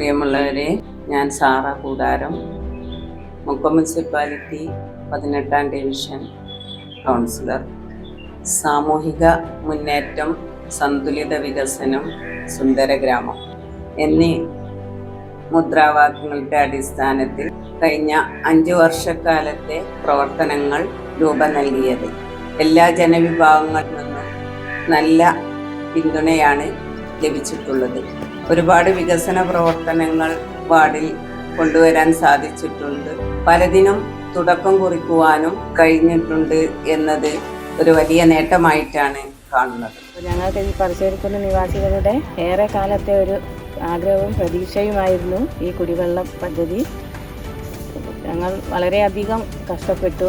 പ്രിയമുള്ളവരെ ഞാൻ സാറ കൂടാരം മുക്കം മുനിസിപ്പാലിറ്റി പതിനെട്ടാം ഡിവിഷൻ കൗൺസിലർ. സാമൂഹിക മുന്നേറ്റം സന്തുലിത വികസനം സുന്ദര ഗ്രാമം എന്നീ മുദ്രാവാക്യങ്ങളുടെ അടിസ്ഥാനത്തിൽ കഴിഞ്ഞ അഞ്ചു വർഷക്കാലത്തെ പ്രവർത്തനങ്ങൾ രൂപം നൽകിയത്. എല്ലാ ജനവിഭാഗങ്ങളിൽ നിന്നും നല്ല പിന്തുണയാണ് ലഭിച്ചിട്ടുള്ളത്. ഒരുപാട് വികസന പ്രവർത്തനങ്ങൾ വാർഡിൽ കൊണ്ടുവരാൻ സാധിച്ചിട്ടുണ്ട്. പലതിനും തുടക്കം കുറിക്കുവാനും കഴിഞ്ഞിട്ടുണ്ട് എന്നത് ഒരു വലിയ നേട്ടമായിട്ടാണ് കാണുന്നത്. ഞങ്ങൾക്ക് ഈ പരിശോധിക്കുന്ന നിവാസികളുടെ ഏറെ കാലത്തെ ഒരു ആഗ്രഹവും പ്രതീക്ഷയുമായിരുന്നു ഈ കുടിവെള്ള പദ്ധതി. ഞങ്ങൾ വളരെയധികം കഷ്ടപ്പെട്ടു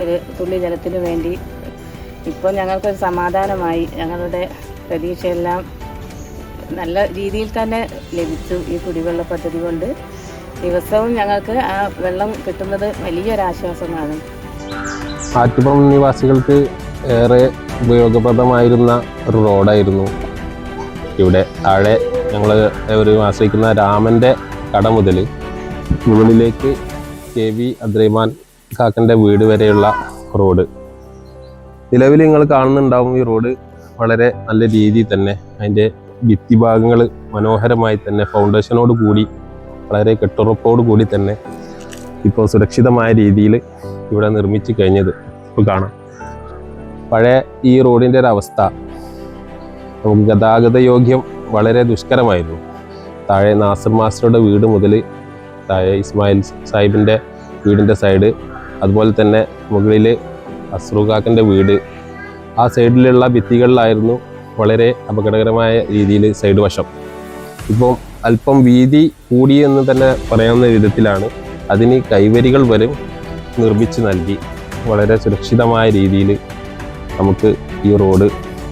ഒരു തുള്ളി ജലത്തിനു വേണ്ടി. ഇപ്പോൾ ഞങ്ങൾക്കൊരു സമാധാനമായി ഞങ്ങളുടെ പ്രതീക്ഷയെല്ലാം നല്ല രീതിയിൽ തന്നെ ലഭിച്ചു ഈ കുടിവെള്ള പദ്ധതി കൊണ്ട്. ദിവസവും ഞങ്ങൾക്ക് ആ വെള്ളം കിട്ടുന്നത് വലിയൊരാശ്വാസമാണ് ആറ്റുപുറം നിവാസികൾക്ക് ഏറെ ഉപയോഗപ്രദമായിരുന്ന ഒരു റോഡായിരുന്നു ഇവിടെ. താഴെ ഞങ്ങൾ ഒരു ആശ്രയിക്കുന്ന രാമന്റെ കട മുതൽ മുകളിലേക്ക് കെ വി അദ്രൈമാൻ കാക്കന്റെ വീട് വരെയുള്ള റോഡ്. നിലവിൽ നിങ്ങൾ കാണുന്നുണ്ടാവും ഈ റോഡ് വളരെ നല്ല രീതിയിൽ തന്നെ അതിന്റെ ഭിത്തിഭാഗങ്ങൾ മനോഹരമായി തന്നെ ഫൗണ്ടേഷനോട് കൂടി വളരെ കെട്ടുറപ്പോട് കൂടി തന്നെ ഇപ്പോൾ സുരക്ഷിതമായ രീതിയിൽ ഇവിടെ നിർമ്മിച്ചു കഴിഞ്ഞത് ഇപ്പോൾ കാണാം. പഴയ ഈ റോഡിന്റെ ഒരു അവസ്ഥ നമുക്ക് ഗതാഗത യോഗ്യം വളരെ ദുഷ്കരമായിരുന്നു. താഴെ നാസർ മാസ്റ്ററുടെ വീട് മുതൽ താഴെ ഇസ്മായിൽ സാഹിബിന്റെ വീടിന്റെ സൈഡ് അതുപോലെ തന്നെ മുകളിൽ അസ്രുഖാക്കന്റെ വീട്. ആ സൈഡിലുള്ള ഭിത്തികളിലായിരുന്നു വളരെ അപകടകരമായ രീതിയിൽ സൈഡ് വശം. ഇപ്പോൾ അല്പം വീതി കൂടി എന്ന് തന്നെ പറയാവുന്ന വിധത്തിലാണ് അതിന് കൈവരികൾ വരും നിർമ്മിച്ച് നൽകി. വളരെ സുരക്ഷിതമായ രീതിയിൽ നമുക്ക് ഈ റോഡ്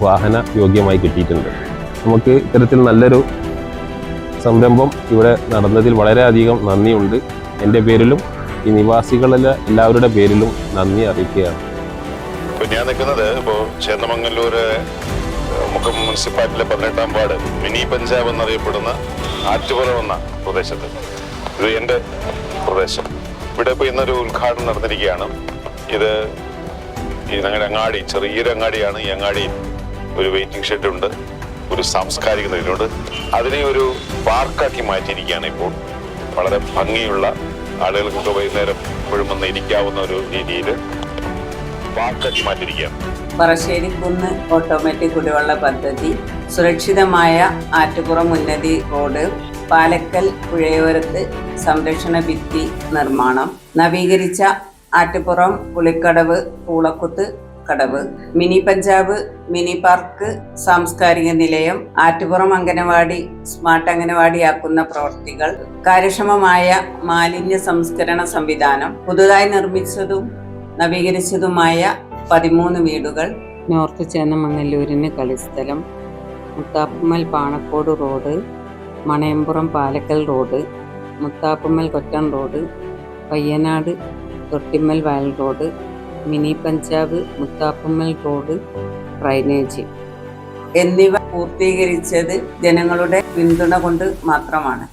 വാഹന യോഗ്യമായി കിട്ടിയിട്ടുണ്ട്. നമുക്ക് ഇത്തരത്തിൽ നല്ലൊരു സംരംഭം ഇവിടെ നടന്നതിൽ വളരെയധികം നന്ദിയുണ്ട്. എന്റെ പേരിലും ഈ നിവാസികളിലെ എല്ലാവരുടെ പേരിലും നന്ദി അറിയിക്കുകയാണ്. ഞാൻ നിൽക്കുന്നത് ഇപ്പോൾ ചേന്നമംഗല്ലൂര് മുക്കം മുനിസിപ്പാലിറ്റിയിലെ പതിനെട്ടാം വാർഡ് മിനി പഞ്ചാബ് എന്നറിയപ്പെടുന്ന ആറ്റുപുറം എന്ന പ്രദേശത്ത്. ഇത് എന്റെ പ്രദേശം. ഇവിടെ ഇപ്പോൾ ഇന്നൊരു ഉദ്ഘാടനം നടന്നിരിക്കുകയാണ്. ഇത് ഈ ഞങ്ങളുടെ അങ്ങാടി ചെറിയൊരു അങ്ങാടിയാണ്. ഈ അങ്ങാടിയിൽ ഒരു വെയിറ്റിംഗ് ഷെഡുണ്ട് ഒരു സാംസ്കാരിക നിലയുണ്ട് അതിനെ ഒരു പാർക്കാക്കി മാറ്റിയിരിക്കുകയാണ് ഇപ്പോൾ. വളരെ ഭംഗിയുള്ള ആളുകൾക്കൊക്കെ വൈകുന്നേരം എപ്പോഴും വന്ന് ഇരിക്കാവുന്ന ഒരു രീതിയിൽ പാർക്കാക്കി മാറ്റിയിരിക്കുകയാണ്. പറശ്ശേരിക്കുന്ന് ഓട്ടോമാറ്റിക് കുടിവെള്ള പദ്ധതി സുരക്ഷിതമായ ആറ്റുപുറം ഉന്നതി റോഡ് പാലക്കൽ പുഴയോരത്ത് സംരക്ഷണ ഭിത്തി നിർമ്മാണം നവീകരിച്ച ആറ്റുപുറം പുളിക്കടവ് പൂളക്കുത്ത് കടവ് മിനി പഞ്ചാബ് മിനി പാർക്ക് സാംസ്കാരിക നിലയം ആറ്റുപുറം അംഗനവാടി സ്മാർട്ട് അംഗനവാടിയാക്കുന്ന പ്രവൃത്തികൾ കാര്യക്ഷമമായ മാലിന്യ സംസ്കരണ സംവിധാനം പുതുതായി നിർമ്മിച്ചതും നവീകരിച്ചതുമായ പതിമൂന്ന് വീടുകൾ. നോർത്ത് ചേന്നമംഗല്ലൂരിന് കളിസ്ഥലം. Muthappumal Panakkode road. Manayampuram Palakkal road. Muthappumal Kottam road. Payyanad Thottimmal വയൽ road. Mini Punjab Muthappumal road drainage. എന്നിവ പൂർത്തീകരിച്ചത് ജനങ്ങളുടെ പിന്തുണ കൊണ്ട് മാത്രമാണ്.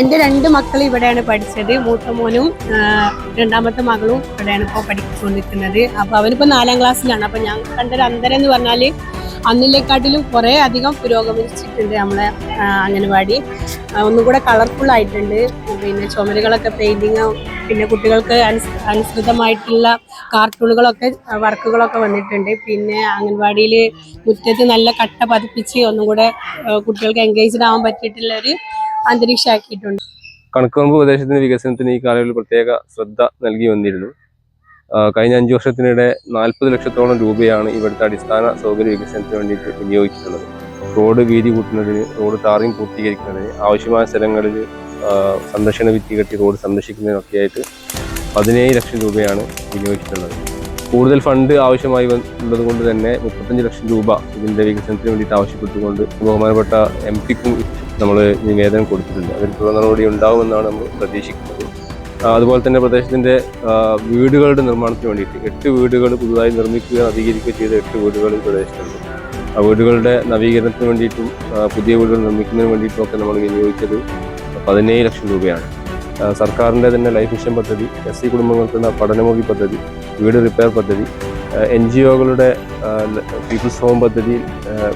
എന്റെ രണ്ട് മക്കൾ ഇവിടെയാണ് പഠിച്ചത്. മൂത്ത മോനും രണ്ടാമത്തെ മകളും ഇവിടെയാണ് ഇപ്പോൾ പഠിച്ചുകൊണ്ടിരിക്കുന്നത്. അപ്പോൾ അവനിപ്പോൾ നാലാം ക്ലാസ്സിലാണ്. അപ്പോൾ ഞാൻ കണ്ടൊരു അന്തരം എന്ന് പറഞ്ഞാൽ അന്നിലേക്കാട്ടിലും കുറേ അധികം പുരോഗമിച്ചിട്ടുണ്ട് നമ്മളെ അംഗനവാടി ആ, ഒന്നും കൂടെ കളർഫുൾ ആയിട്ടുണ്ട്. പിന്നെ ചുമരുകളൊക്കെ പെയിന്റിങ് പിന്നെ കുട്ടികൾക്ക് അനുസ് അനുസൃതമായിട്ടുള്ള കാർട്ടൂണുകളൊക്കെ വർക്കുകളൊക്കെ വന്നിട്ടുണ്ട്. പിന്നെ അംഗൻവാടിയിൽ മുറ്റത്ത് നല്ല കട്ട പതിപ്പിച്ച് ഒന്നും കൂടെ കുട്ടികൾക്ക് എൻഗേജ്ഡ് ആവാൻ പറ്റിയിട്ടുള്ള ഒരു അന്തരീക്ഷമാക്കിയിട്ടുണ്ട്. കണക്കുമ്പ് പ്രദേശത്തിന്റെ വികസനത്തിന് ഈ കാലയളവിൽ പ്രത്യേക ശ്രദ്ധ നൽകി വന്നിരുന്നു. കഴിഞ്ഞ അഞ്ചു വർഷത്തിനിടെ നാൽപ്പത് ലക്ഷത്തോളം രൂപയാണ് ഇവിടുത്തെ അടിസ്ഥാന സൗകര്യ വികസനത്തിന് വേണ്ടിയിട്ട് വിനിയോഗിച്ചിട്ടുള്ളത്. റോഡ് വീതി കൂട്ടുന്നതിന് റോഡ് ടാറിങ് പൂർത്തീകരിക്കുന്നതിന് ആവശ്യമായ സ്ഥലങ്ങളിൽ സംരക്ഷണ ഭിത്തി കെട്ടി റോഡ് സംരക്ഷിക്കുന്നതിനൊക്കെ ആയിട്ട് പതിനേഴ് ലക്ഷം രൂപയാണ് വിനിയോഗിച്ചിട്ടുള്ളത്. കൂടുതൽ ഫണ്ട് ആവശ്യമായി ഉള്ളത് കൊണ്ട് തന്നെ മുപ്പത്തഞ്ച് ലക്ഷം രൂപ ഇതിന്റെ വികസനത്തിന് വേണ്ടിയിട്ട് ആവശ്യപ്പെട്ടുകൊണ്ട് ബഹുമാനപ്പെട്ട എം പിക്കും നമ്മൾ നിവേദനം കൊടുത്തിട്ടുണ്ട്. അതിൽ തുടർ നടപടി ഉണ്ടാകുമെന്നാണ് നമ്മൾ പ്രതീക്ഷിക്കുന്നത്. അതുപോലെ തന്നെ പ്രദേശത്തിന്റെ വീടുകളുടെ നിർമ്മാണത്തിന് വേണ്ടിയിട്ട് എട്ട് വീടുകൾ പുതുതായി നിർമ്മിക്കുക നവീകരിക്കുക ചെയ്ത എട്ട് വീടുകൾ ഈ പ്രദേശത്തുണ്ട്. ആ വീടുകളുടെ നവീകരണത്തിന് വേണ്ടിയിട്ടും പുതിയ വീടുകൾ നിർമ്മിക്കുന്നതിന് വേണ്ടിയിട്ടും ഒക്കെ നമ്മൾ വിനിയോഗിച്ചത് പതിനേഴ് ലക്ഷം രൂപയാണ്. സർക്കാരിന്റെ തന്നെ ലൈഫ് മിഷൻ പദ്ധതി എസ് സി കുടുംബങ്ങൾക്കുള്ള പഠനമുഖി പദ്ധതി വീട് റിപ്പയർ പദ്ധതി എൻ ജി ഒകളുടെ പീപ്പിൾസ് ഹോം പദ്ധതി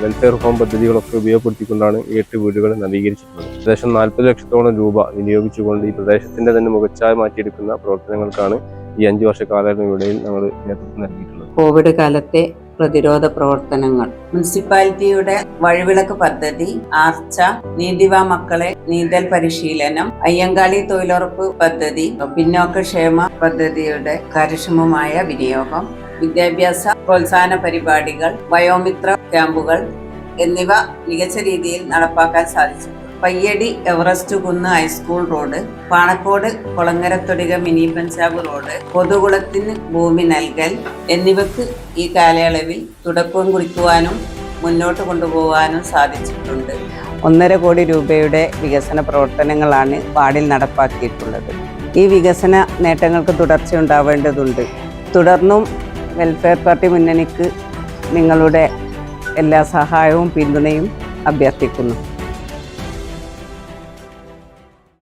വെൽഫെയർ ഹോം പദ്ധതികളൊക്കെ ഉപയോഗപ്പെടുത്തിക്കൊണ്ടാണ് എട്ട് വീടുകൾ നവീകരിച്ചിട്ടുള്ളത്. ഏകദേശം നാൽപ്പത് ലക്ഷത്തോളം രൂപ വിനിയോഗിച്ചുകൊണ്ട് ഈ പ്രദേശത്തിന്റെ തന്നെ മുഖച്ഛായ മാറ്റിയെടുക്കുന്ന പ്രവർത്തനങ്ങൾക്കാണ് ഈ അഞ്ച് വർഷ കാലയളവിനിടയിൽ നമ്മൾ നേതൃത്വം നൽകിയിട്ടുള്ളത്. കോവിഡ് കാലത്തെ പ്രതിരോധ പ്രവർത്തനങ്ങൾ. മുനിസിപ്പാലിറ്റിയുടെ വഴിവിളക്ക് പദ്ധതി ആർച്ച നീതിവാ മക്കളെ നീന്തൽ പരിശീലനം അയ്യങ്കാളി തൊഴിലുറപ്പ് പദ്ധതി പിന്നോക്ക ക്ഷേമ പദ്ധതിയുടെ കാര്യക്ഷമമായ വിനിയോഗം വിദ്യാഭ്യാസ പ്രോത്സാഹന പരിപാടികൾ വയോമിത്ര ക്യാമ്പുകൾ എന്നിവ മികച്ച രീതിയിൽ നടപ്പാക്കാൻ സാധിച്ചു. പയ്യടി എവറസ്റ്റ് കുന്ന് high school road Panakkode Kolangarathodika mini Punjab road പൊതുകുളത്തിന് ഭൂമി നൽകൽ എന്നിവക്ക് ഈ കാലയളവിൽ തുടക്കം കുറിക്കുവാനും മുന്നോട്ട് കൊണ്ടുപോകാനും സാധിച്ചിട്ടുണ്ട്. ഒന്നര കോടി രൂപയുടെ വികസന പ്രവർത്തനങ്ങളാണ് വാർഡിൽ നടപ്പാക്കിയിട്ടുള്ളത്. ഈ വികസന നേട്ടങ്ങൾക്ക് തുടർച്ച ഉണ്ടാവേണ്ടതുണ്ട് തുടർന്നും വെൽഫെയർ പാർട്ടി മുന്നണിക്ക് നിങ്ങളുടെ എല്ലാ സഹായവും പിന്തുണയും അഭ്യർത്ഥിക്കുന്നു.